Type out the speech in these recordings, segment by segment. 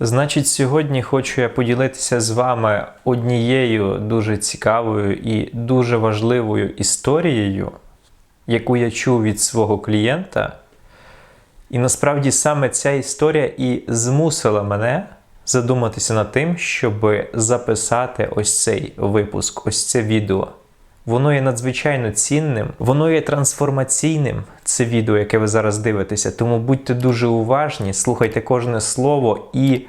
Значить, сьогодні хочу я поділитися з вами однією дуже цікавою і дуже важливою історією, яку я чув від свого клієнта. І насправді саме ця історія і змусила мене задуматися над тим, щоб записати ось цей випуск, ось це відео. Воно є надзвичайно цінним, воно є трансформаційним, це відео, яке ви зараз дивитеся. Тому будьте дуже уважні, слухайте кожне слово і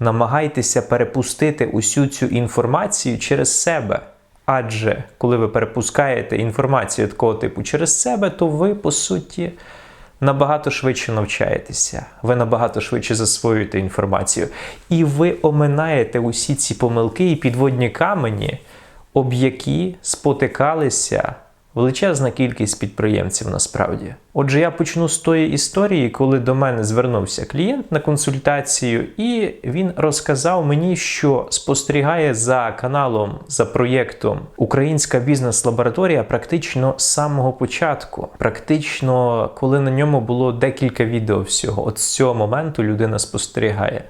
намагайтеся перепустити усю цю інформацію через себе. Адже коли ви перепускаєте інформацію такого типу через себе, то ви, по суті, набагато швидше навчаєтеся, ви набагато швидше засвоюєте інформацію. І ви оминаєте усі ці помилки і підводні камені, об які спотикалися величезна кількість підприємців насправді. Отже, я почну з тої історії, коли до мене звернувся клієнт на консультацію, і він розказав мені, що спостерігає за каналом, за проєктом Українська бізнес-лабораторія практично з самого початку. Практично, коли на ньому було декілька відео всього. От з цього моменту людина спостерігає.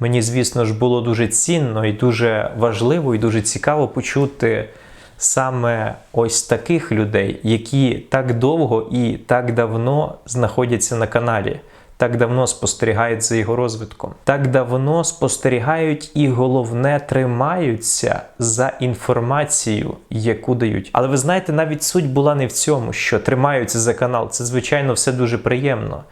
Мені, звісно ж, було дуже цінно і дуже важливо, і дуже цікаво почути саме ось таких людей, які так довго і так давно знаходяться на каналі, так давно спостерігають за його розвитком, так давно спостерігають і головне тримаються за інформацію, яку дають. Але ви знаєте, навіть суть була не в цьому, що тримаються за канал. Це звичайно все дуже приємно.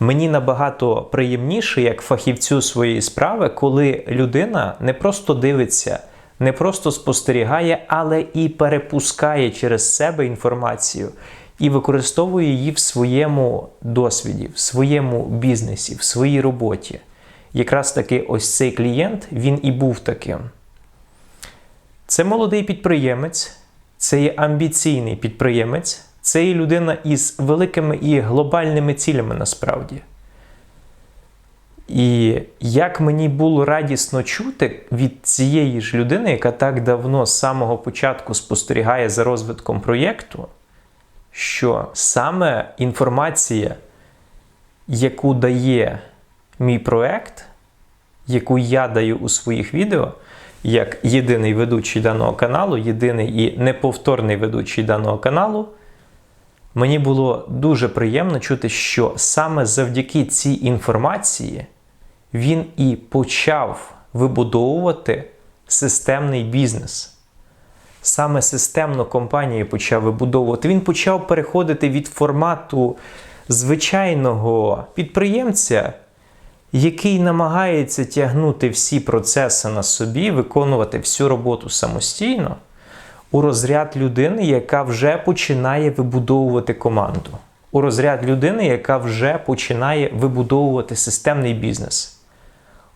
Мені набагато приємніше, як фахівцю своєї справи, коли людина не просто дивиться, не просто спостерігає, але і перепускає через себе інформацію і використовує її в своєму досвіді, в своєму бізнесі, в своїй роботі. Якраз таки ось цей клієнт, він і був таким. Це молодий підприємець, це є амбіційний підприємець. Це є людина із великими і глобальними цілями насправді. І як мені було радісно чути від цієї ж людини, яка так давно з самого початку спостерігає за розвитком проєкту, що саме інформація, яку дає мій проєкт, яку я даю у своїх відео, як єдиний ведучий даного каналу, єдиний і неповторний ведучий даного каналу. Мені було дуже приємно чути, що саме завдяки цій інформації він і почав вибудовувати системний бізнес. Саме системну компанію почав вибудовувати. Він почав переходити від формату звичайного підприємця, який намагається тягнути всі процеси на собі, виконувати всю роботу самостійно у розряд людини, яка вже починає вибудовувати команду, у розряд людини, яка вже починає вибудовувати системний бізнес.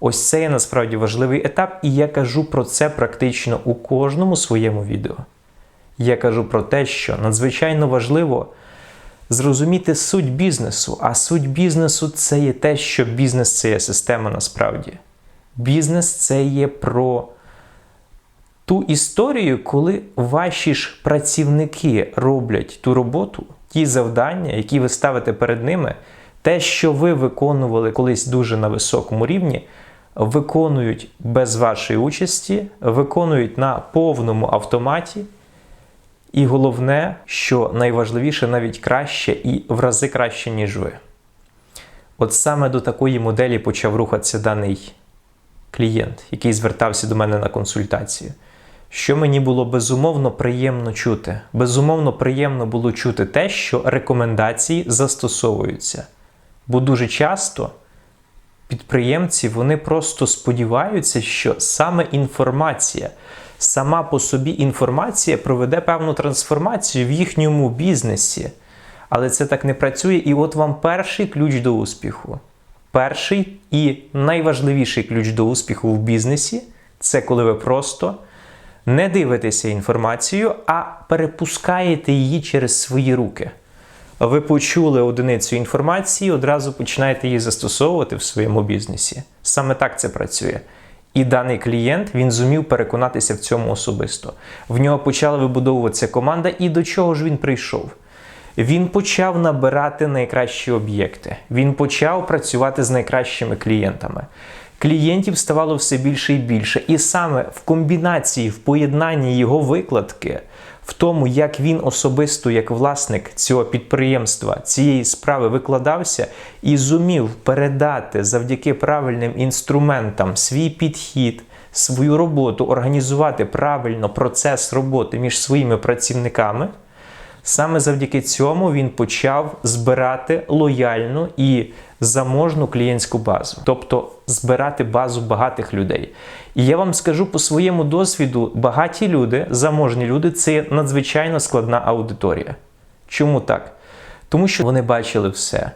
Ось це є насправді важливий етап, і я кажу про це практично у кожному своєму відео. Я кажу про те, що надзвичайно важливо зрозуміти суть бізнесу, а суть бізнесу це є те, що бізнес це є система насправді. Бізнес це є про ту історію, коли ваші ж працівники роблять ту роботу, ті завдання, які ви ставите перед ними, те, що ви виконували колись дуже на високому рівні, виконують без вашої участі, виконують на повному автоматі. І головне, що найважливіше, навіть краще і в рази краще, ніж ви. От саме до такої моделі почав рухатися даний клієнт, який звертався до мене на консультацію що мені було безумовно приємно чути. Безумовно, приємно було чути те, що рекомендації застосовуються. Бо дуже часто підприємці вони просто сподіваються, що саме інформація, сама по собі інформація проведе певну трансформацію в їхньому бізнесі. Але це так не працює. І от вам перший ключ до успіху. Перший і найважливіший ключ до успіху в бізнесі це коли ви просто не дивитеся інформацію, а перепускаєте її через свої руки. Ви почули одиницю інформації, одразу починаєте її застосовувати в своєму бізнесі. Саме так це працює. І даний клієнт він зумів переконатися в цьому особисто. В нього почала вибудовуватися команда, і до чого ж він прийшов? Він почав набирати найкращі об'єкти. Він почав працювати з найкращими клієнтами. Клієнтів ставало все більше і більше. І саме в комбінації, в поєднанні його викладки, в тому, як він особисто, як власник цього підприємства, цієї справи викладався і зумів передати завдяки правильним інструментам свій підхід, свою роботу, організувати правильно процес роботи між своїми працівниками. Саме завдяки цьому він почав збирати лояльну і заможну клієнтську базу, тобто збирати базу багатих людей. І я вам скажу по своєму досвіду: багаті люди, заможні люди це надзвичайно складна аудиторія. Чому так? Тому що вони бачили все.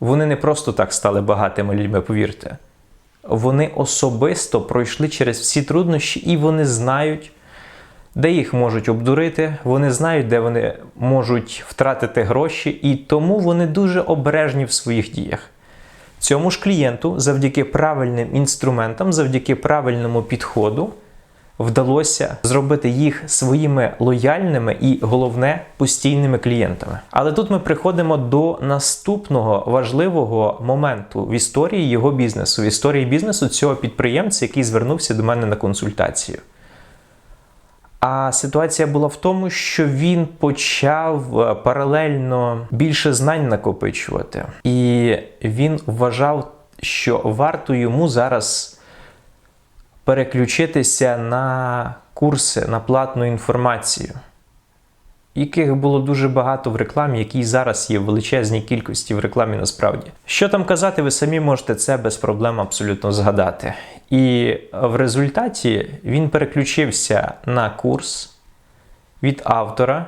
Вони не просто так стали багатими людьми, повірте. Вони особисто пройшли через всі труднощі і вони знають де їх можуть обдурити, вони знають, де вони можуть втратити гроші, і тому вони дуже обережні в своїх діях. Цьому ж клієнту, завдяки правильним інструментам, завдяки правильному підходу, вдалося зробити їх своїми лояльними і, головне, постійними клієнтами. Але тут ми приходимо до наступного важливого моменту в історії його бізнесу, в історії бізнесу цього підприємця, який звернувся до мене на консультацію. А ситуація була в тому, що він почав е, паралельно більше знань накопичувати, і він вважав, що варто йому зараз переключитися на курси на платну інформацію, яких було дуже багато в рекламі, які зараз є в величезній кількості в рекламі насправді. Що там казати, ви самі можете це без проблем абсолютно згадати. І в результаті він переключився на курс від автора,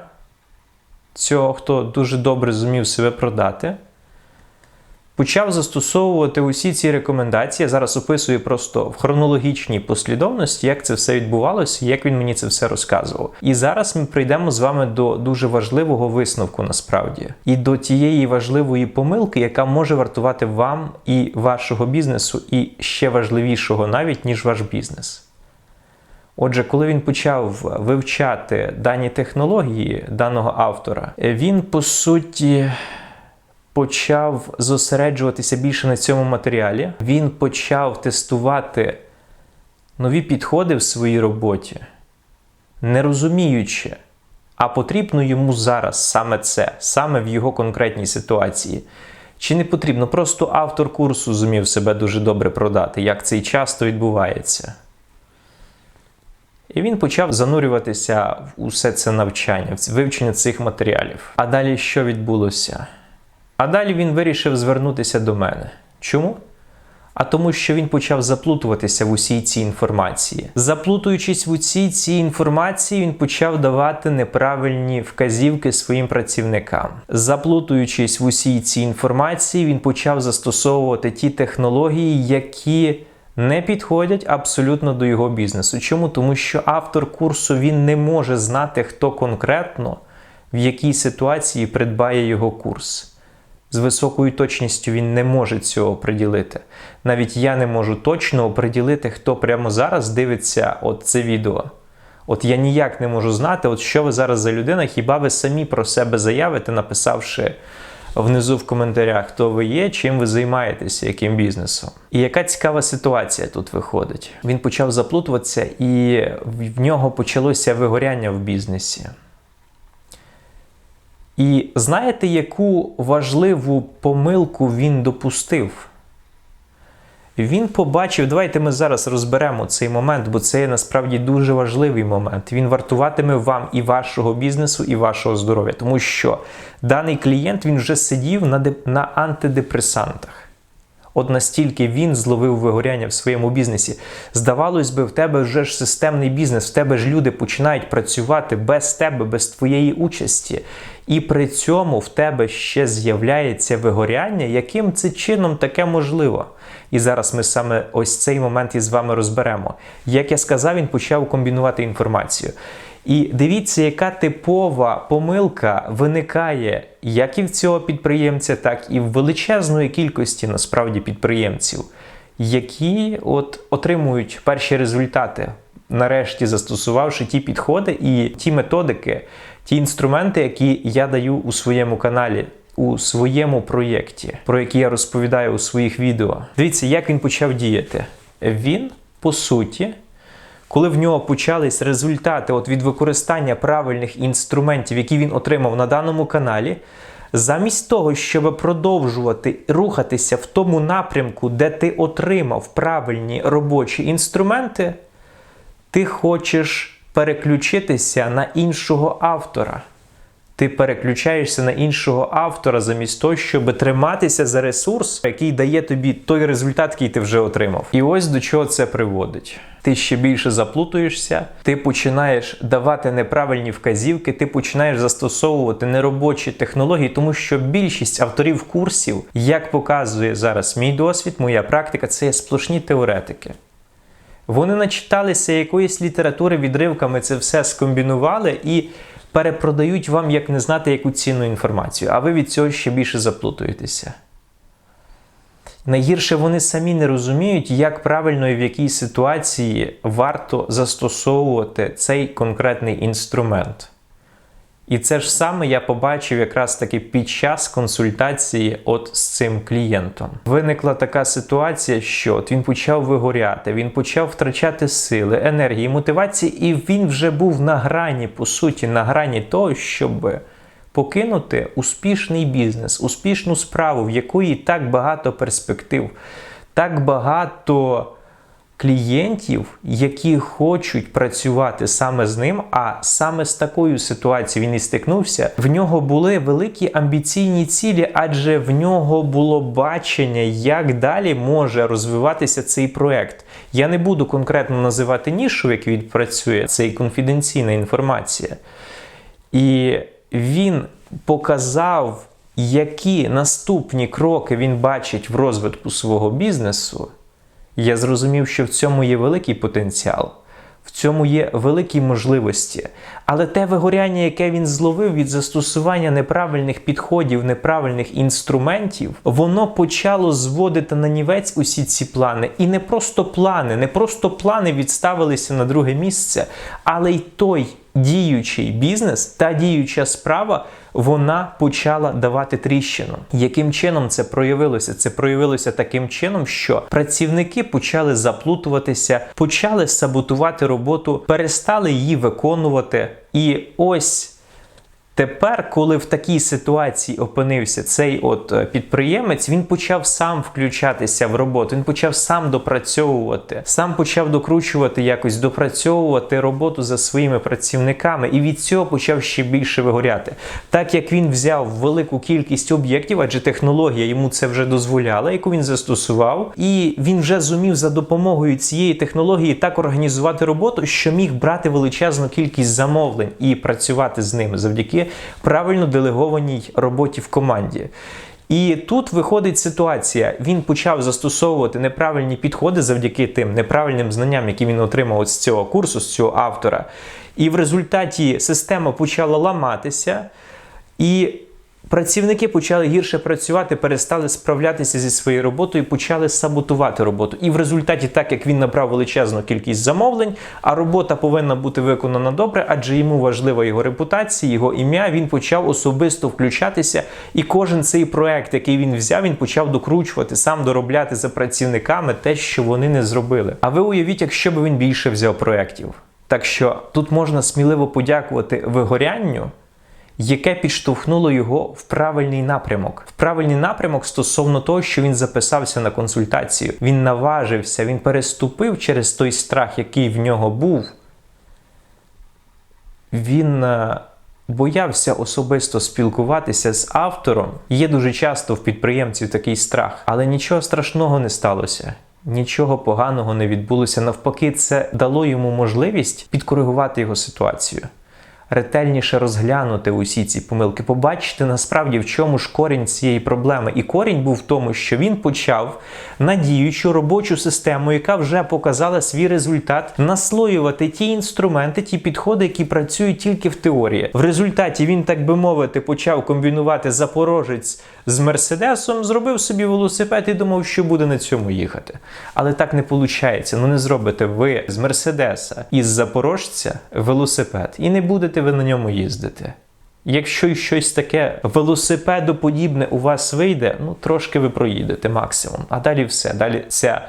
цього, хто дуже добре зумів себе продати. Почав застосовувати усі ці рекомендації. Я зараз описую просто в хронологічній послідовності, як це все відбувалося, як він мені це все розказував. І зараз ми прийдемо з вами до дуже важливого висновку насправді, і до тієї важливої помилки, яка може вартувати вам і вашого бізнесу, і ще важливішого навіть ніж ваш бізнес. Отже, коли він почав вивчати дані технології даного автора, він по суті почав зосереджуватися більше на цьому матеріалі. Він почав тестувати нові підходи в своїй роботі, не розуміючи, а потрібно йому зараз саме це, саме в його конкретній ситуації. Чи не потрібно? Просто автор курсу зумів себе дуже добре продати, як це і часто відбувається. І він почав занурюватися в усе це навчання, в вивчення цих матеріалів. А далі що відбулося? А далі він вирішив звернутися до мене. Чому? А тому, що він почав заплутуватися в усій цій інформації. Заплутуючись в усій цій інформації, він почав давати неправильні вказівки своїм працівникам. Заплутуючись в усій цій інформації, він почав застосовувати ті технології, які не підходять абсолютно до його бізнесу. Чому? Тому що автор курсу він не може знати, хто конкретно в якій ситуації придбає його курс з високою точністю він не може цього приділити. Навіть я не можу точно оприділити, хто прямо зараз дивиться от це відео. От я ніяк не можу знати, от що ви зараз за людина, хіба ви самі про себе заявите, написавши внизу в коментарях, хто ви є, чим ви займаєтеся, яким бізнесом. І яка цікава ситуація тут виходить? Він почав заплутуватися, і в нього почалося вигоряння в бізнесі. І знаєте, яку важливу помилку він допустив? Він побачив, давайте ми зараз розберемо цей момент, бо це є насправді дуже важливий момент. Він вартуватиме вам і вашого бізнесу, і вашого здоров'я, тому що даний клієнт він вже сидів на, на антидепресантах. От настільки він зловив вигоряння в своєму бізнесі. Здавалось би, в тебе вже ж системний бізнес, в тебе ж люди починають працювати без тебе, без твоєї участі. І при цьому в тебе ще з'являється вигоряння, яким це чином таке можливо. І зараз ми саме ось цей момент із вами розберемо. Як я сказав, він почав комбінувати інформацію. І дивіться, яка типова помилка виникає як і в цього підприємця, так і в величезної кількості насправді підприємців, які от отримують перші результати нарешті застосувавши ті підходи і ті методики, ті інструменти, які я даю у своєму каналі. У своєму проєкті, про який я розповідаю у своїх відео. Дивіться, як він почав діяти. Він, по суті, коли в нього почались результати от від використання правильних інструментів, які він отримав на даному каналі, замість того, щоб продовжувати рухатися в тому напрямку, де ти отримав правильні робочі інструменти, ти хочеш переключитися на іншого автора. Ти переключаєшся на іншого автора замість того, щоб триматися за ресурс, який дає тобі той результат, який ти вже отримав. І ось до чого це приводить. Ти ще більше заплутуєшся, ти починаєш давати неправильні вказівки, ти починаєш застосовувати неробочі технології, тому що більшість авторів курсів, як показує зараз мій досвід, моя практика, це є сплошні теоретики. Вони начиталися якоїсь літератури відривками, це все скомбінували і перепродають вам, як не знати, яку цінну інформацію, а ви від цього ще більше заплутуєтеся. Найгірше вони самі не розуміють, як правильно і в якій ситуації варто застосовувати цей конкретний інструмент. І це ж саме я побачив якраз таки під час консультації от з цим клієнтом. Виникла така ситуація, що от він почав вигоряти, він почав втрачати сили, енергії, мотивації, і він вже був на грані, по суті, на грані того, щоб покинути успішний бізнес, успішну справу, в якої так багато перспектив, так багато клієнтів, які хочуть працювати саме з ним, а саме з такою ситуацією він і стикнувся. В нього були великі амбіційні цілі, адже в нього було бачення, як далі може розвиватися цей проект. Я не буду конкретно називати нішу, якій він працює, це і конфіденційна інформація. І він показав, які наступні кроки він бачить в розвитку свого бізнесу. Я зрозумів, що в цьому є великий потенціал, в цьому є великі можливості. Але те вигоряння, яке він зловив від застосування неправильних підходів, неправильних інструментів, воно почало зводити на нівець усі ці плани. І не просто плани, не просто плани відставилися на друге місце, але й той діючий бізнес, та діюча справа, вона почала давати тріщину. Яким чином це проявилося? Це проявилося таким чином, що працівники почали заплутуватися, почали саботувати роботу, перестали її виконувати. І ось Тепер, коли в такій ситуації опинився цей от е, підприємець, він почав сам включатися в роботу, він почав сам допрацьовувати, сам почав докручувати якось, допрацьовувати роботу за своїми працівниками, і від цього почав ще більше вигоряти. Так як він взяв велику кількість об'єктів, адже технологія йому це вже дозволяла, яку він застосував, і він вже зумів за допомогою цієї технології так організувати роботу, що міг брати величезну кількість замовлень і працювати з ними завдяки правильно делегованій роботі в команді. І тут виходить ситуація. Він почав застосовувати неправильні підходи завдяки тим неправильним знанням, які він отримав з цього курсу, з цього автора. І в результаті система почала ламатися. І Працівники почали гірше працювати, перестали справлятися зі своєю роботою, почали саботувати роботу. І в результаті, так як він набрав величезну кількість замовлень, а робота повинна бути виконана добре, адже йому важлива його репутація, його ім'я. Він почав особисто включатися. І кожен цей проект, який він взяв, він почав докручувати, сам доробляти за працівниками те, що вони не зробили. А ви уявіть, якщо б він більше взяв проєктів. Так що тут можна сміливо подякувати вигорянню яке підштовхнуло його в правильний напрямок, в правильний напрямок стосовно того, що він записався на консультацію. Він наважився, він переступив через той страх, який в нього був. Він е, боявся особисто спілкуватися з автором. Є дуже часто в підприємців такий страх, але нічого страшного не сталося. Нічого поганого не відбулося. Навпаки, це дало йому можливість підкоригувати його ситуацію ретельніше розглянути усі ці помилки, побачити насправді в чому ж корінь цієї проблеми. І корінь був в тому, що він почав надіючу робочу систему, яка вже показала свій результат, наслоювати ті інструменти, ті підходи, які працюють тільки в теорії. В результаті він, так би мовити, почав комбінувати запорожець з Мерседесом, зробив собі велосипед і думав, що буде на цьому їхати. Але так не виходить. Ну не зробите ви з Мерседеса із Запорожця велосипед, і не будете ви на ньому їздити. Якщо щось таке велосипедоподібне у вас вийде, ну трошки ви проїдете максимум. А далі все. Далі ця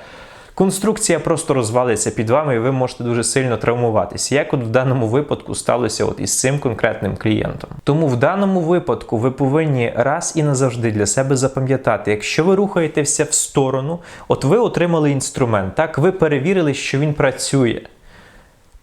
конструкція просто розвалиться під вами, і ви можете дуже сильно травмуватися. Як от в даному випадку сталося от із цим конкретним клієнтом. Тому в даному випадку ви повинні раз і назавжди для себе запам'ятати, якщо ви рухаєтеся в сторону, от ви отримали інструмент, так ви перевірили, що він працює.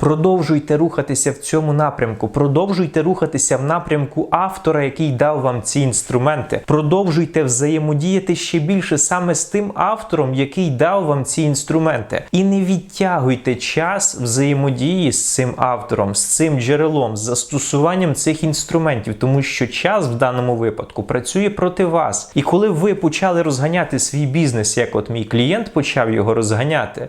Продовжуйте рухатися в цьому напрямку, продовжуйте рухатися в напрямку автора, який дав вам ці інструменти. Продовжуйте взаємодіяти ще більше саме з тим автором, який дав вам ці інструменти. І не відтягуйте час взаємодії з цим автором, з цим джерелом, з застосуванням цих інструментів, тому що час в даному випадку працює проти вас. І коли ви почали розганяти свій бізнес, як от мій клієнт почав його розганяти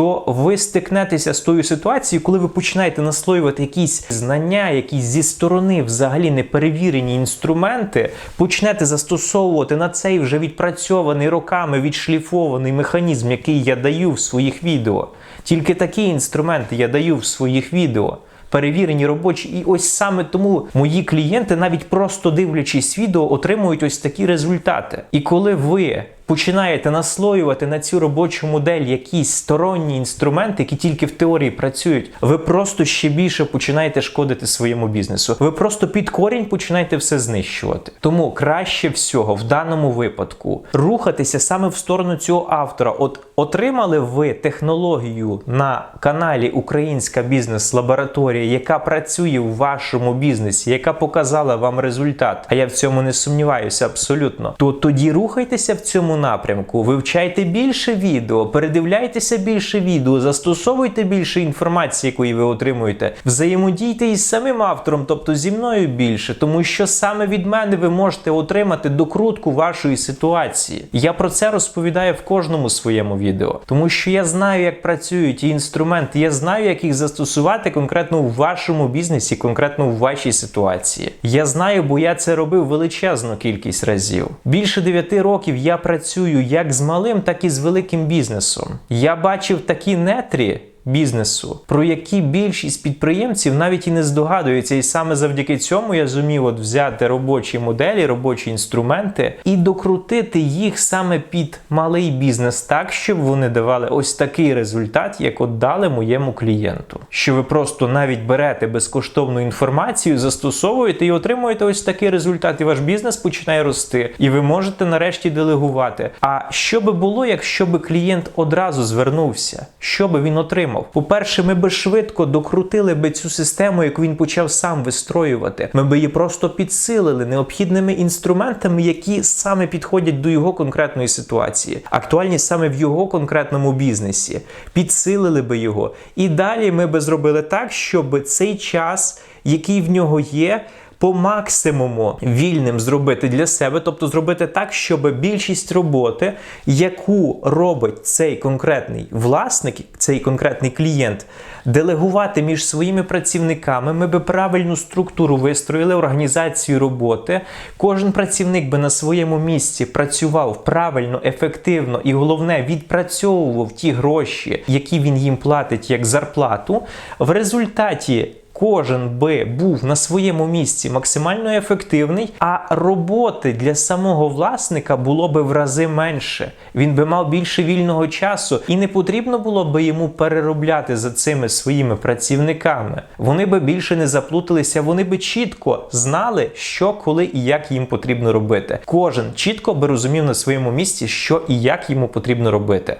то ви стикнетеся з тою ситуацією, коли ви починаєте наслоювати якісь знання, якісь зі сторони взагалі неперевірені інструменти, почнете застосовувати на цей вже відпрацьований роками відшліфований механізм, який я даю в своїх відео. Тільки такі інструменти я даю в своїх відео. Перевірені робочі, і ось саме тому мої клієнти, навіть просто дивлячись відео, отримують ось такі результати. І коли ви починаєте наслоювати на цю робочу модель якісь сторонні інструменти, які тільки в теорії працюють, ви просто ще більше починаєте шкодити своєму бізнесу. Ви просто під корінь починаєте все знищувати. Тому краще всього в даному випадку рухатися саме в сторону цього автора. От отримали ви технологію на каналі Українська бізнес-лабораторія, яка працює в вашому бізнесі, яка показала вам результат. А я в цьому не сумніваюся абсолютно. То тоді рухайтеся в цьому напрямку, вивчайте більше відео, передивляйтеся більше відео, застосовуйте більше інформації, якої ви отримуєте. Взаємодійте із самим автором, тобто зі мною більше, тому що саме від мене ви можете отримати докрутку вашої ситуації. Я про це розповідаю в кожному своєму відео, тому що я знаю, як працюють ті інструменти, я знаю, як їх застосувати конкретно у вашому бізнесі, конкретно у вашій ситуації. Я знаю, бо я це робив величезну кількість разів. Більше 9 років я працюю працюю як з малим, так і з великим бізнесом. Я бачив такі нетрі. Бізнесу, про які більшість підприємців навіть і не здогадуються, і саме завдяки цьому я зумів от взяти робочі моделі, робочі інструменти і докрутити їх саме під малий бізнес, так щоб вони давали ось такий результат, як от дали моєму клієнту. Що ви просто навіть берете безкоштовну інформацію, застосовуєте і отримуєте ось такий результат, і ваш бізнес починає рости, і ви можете нарешті делегувати. А що би було, якщо би клієнт одразу звернувся? Що би він отримав? По-перше, ми би швидко докрутили би цю систему, яку він почав сам вистроювати. Ми би її просто підсилили необхідними інструментами, які саме підходять до його конкретної ситуації, актуальні саме в його конкретному бізнесі. Підсилили би його. І далі ми би зробили так, щоб цей час, який в нього є, по максимуму вільним зробити для себе, тобто зробити так, щоб більшість роботи, яку робить цей конкретний власник, цей конкретний клієнт, делегувати між своїми працівниками, ми би правильну структуру вистроїли, організацію роботи. Кожен працівник би на своєму місці працював правильно, ефективно і головне відпрацьовував ті гроші, які він їм платить як зарплату. В результаті кожен би був на своєму місці максимально ефективний, а роботи для самого власника було би в рази менше. Він би мав більше вільного часу, і не потрібно було би йому переробляти за цими своїми працівниками. Вони би більше не заплуталися, вони би чітко знали, що, коли і як їм потрібно робити. Кожен чітко би розумів на своєму місці, що і як йому потрібно робити.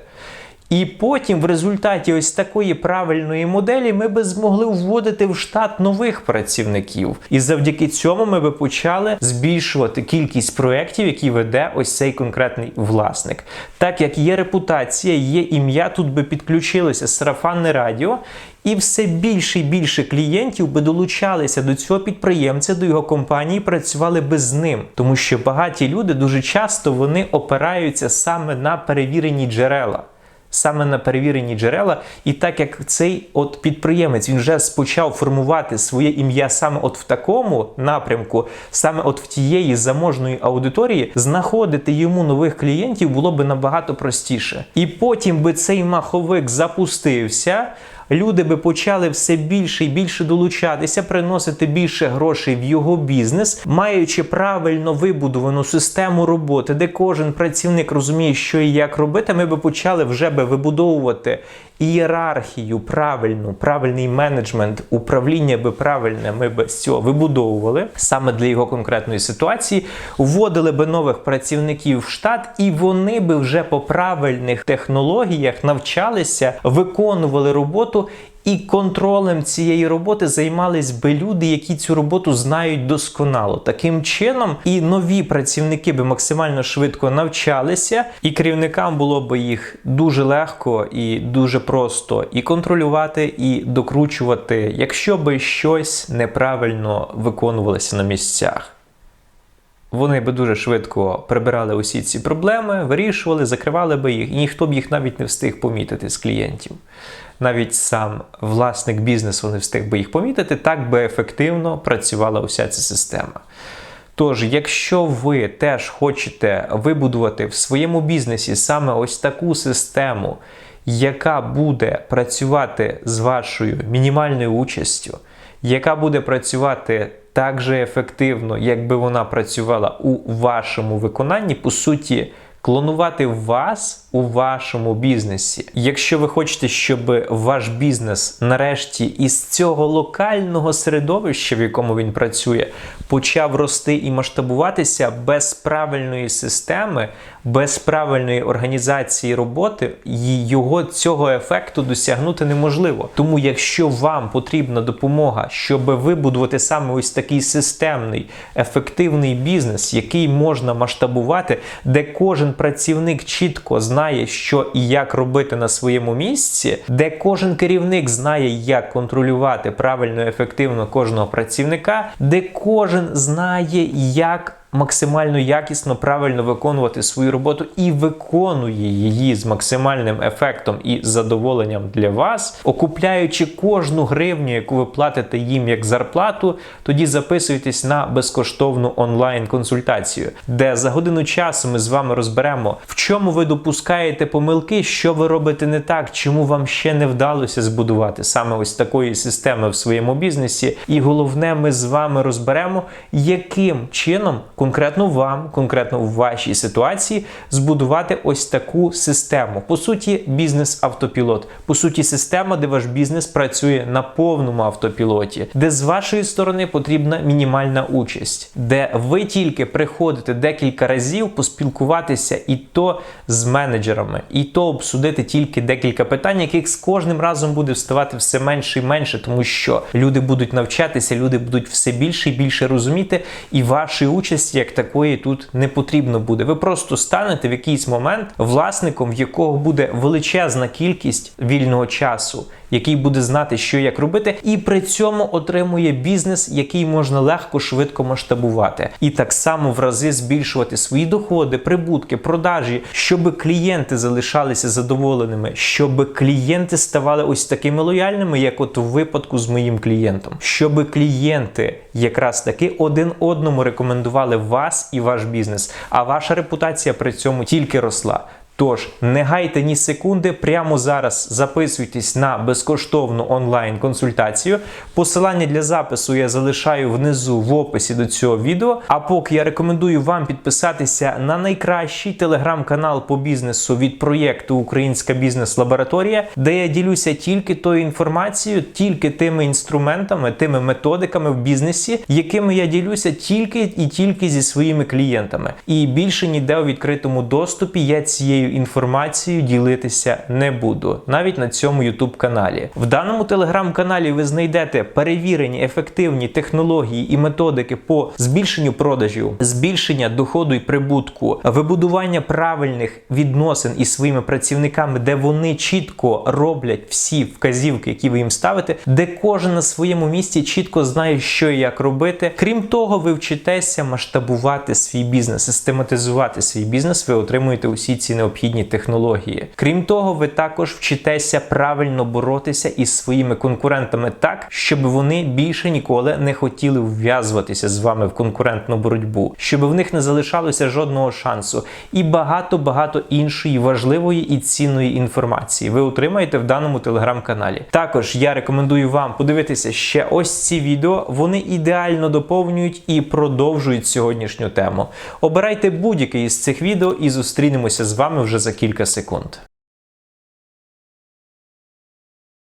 І потім, в результаті ось такої правильної моделі, ми би змогли вводити в штат нових працівників. І завдяки цьому ми би почали збільшувати кількість проєктів, які веде ось цей конкретний власник. Так як є репутація, є ім'я, тут би підключилося сарафанне радіо. І все більше і більше клієнтів би долучалися до цього підприємця, до його компанії, працювали би з ним, тому що багаті люди дуже часто вони опираються саме на перевірені джерела. Саме на перевірені джерела. І так як цей от підприємець він вже почав формувати своє ім'я саме от в такому напрямку, саме от в тієї заможної аудиторії, знаходити йому нових клієнтів було би набагато простіше. І потім би цей маховик запустився. Люди би почали все більше і більше долучатися, приносити більше грошей в його бізнес, маючи правильно вибудовану систему роботи, де кожен працівник розуміє, що і як робити. Ми би почали вже би вибудовувати ієрархію, правильну, правильний менеджмент, управління би правильне. Ми би з цього вибудовували саме для його конкретної ситуації, вводили би нових працівників в штат, і вони би вже по правильних технологіях навчалися, виконували роботу. І контролем цієї роботи займались би люди, які цю роботу знають досконало. Таким чином, і нові працівники би максимально швидко навчалися, і керівникам було б їх дуже легко і дуже просто і контролювати, і докручувати, якщо би щось неправильно виконувалося на місцях. Вони би дуже швидко прибирали усі ці проблеми, вирішували, закривали би їх, і ніхто б їх навіть не встиг помітити з клієнтів. Навіть сам власник бізнесу не встиг би їх помітити, так би ефективно працювала уся ця система. Тож, якщо ви теж хочете вибудувати в своєму бізнесі саме ось таку систему, яка буде працювати з вашою мінімальною участю, яка буде працювати так же ефективно, якби вона працювала у вашому виконанні, по суті, клонувати вас у вашому бізнесі. Якщо ви хочете, щоб ваш бізнес нарешті із цього локального середовища, в якому він працює, почав рости і масштабуватися без правильної системи, без правильної організації роботи, його цього ефекту досягнути неможливо. Тому, якщо вам потрібна допомога, щоб вибудувати саме ось такий системний, ефективний бізнес, який можна масштабувати, де кожен працівник чітко знає, що і як робити на своєму місці, де кожен керівник знає, як контролювати правильно і ефективно кожного працівника, де кожен знає, як максимально якісно, правильно виконувати свою роботу і виконує її з максимальним ефектом і задоволенням для вас, окупляючи кожну гривню, яку ви платите їм як зарплату, тоді записуйтесь на безкоштовну онлайн-консультацію, де за годину часу ми з вами розберемо, в чому ви допускаєте помилки, що ви робите не так, чому вам ще не вдалося збудувати саме ось такої системи в своєму бізнесі. І головне, ми з вами розберемо, яким чином конкретно вам, конкретно в вашій ситуації, збудувати ось таку систему. По суті, бізнес-автопілот. По суті, система, де ваш бізнес працює на повному автопілоті, де з вашої сторони потрібна мінімальна участь, де ви тільки приходите декілька разів поспілкуватися і то з менеджерами, і то обсудити тільки декілька питань, яких з кожним разом буде вставати все менше і менше, тому що люди будуть навчатися, люди будуть все більше і більше розуміти, і вашої участі як такої тут не потрібно буде. Ви просто станете в якийсь момент власником, в якого буде величезна кількість вільного часу, який буде знати, що як робити, і при цьому отримує бізнес, який можна легко, швидко масштабувати, і так само в рази збільшувати свої доходи, прибутки, продажі, щоб клієнти залишалися задоволеними, щоб клієнти ставали ось такими лояльними, як от у випадку з моїм клієнтом, щоб клієнти якраз таки один одному рекомендували вас і ваш бізнес, а ваша репутація при цьому тільки росла. Тож, не гайте ні секунди, прямо зараз записуйтесь на безкоштовну онлайн-консультацію. Посилання для запису я залишаю внизу в описі до цього відео. А поки я рекомендую вам підписатися на найкращий телеграм-канал по бізнесу від проєкту Українська бізнес-лабораторія, де я ділюся тільки тою інформацією, тільки тими інструментами, тими методиками в бізнесі, якими я ділюся тільки і тільки зі своїми клієнтами. І більше ніде у відкритому доступі я цією інформацією ділитися не буду, навіть на цьому YouTube каналі. В даному телеграм-каналі ви знайдете перевірені ефективні технології і методики по збільшенню продажів, збільшення доходу і прибутку, вибудування правильних відносин із своїми працівниками, де вони чітко роблять всі вказівки, які ви їм ставите, де кожен на своєму місці чітко знає, що і як робити. Крім того, ви вчитеся масштабувати свій бізнес, систематизувати свій бізнес. Ви отримуєте усі ці необхідні необхідні технології. Крім того, ви також вчитеся правильно боротися із своїми конкурентами так, щоб вони більше ніколи не хотіли вв'язуватися з вами в конкурентну боротьбу, щоб в них не залишалося жодного шансу, і багато багато іншої важливої і цінної інформації ви отримаєте в даному телеграм-каналі. Також я рекомендую вам подивитися ще ось ці відео. Вони ідеально доповнюють і продовжують сьогоднішню тему. Обирайте будь-яке із цих відео і зустрінемося з вами вже за кілька секунд.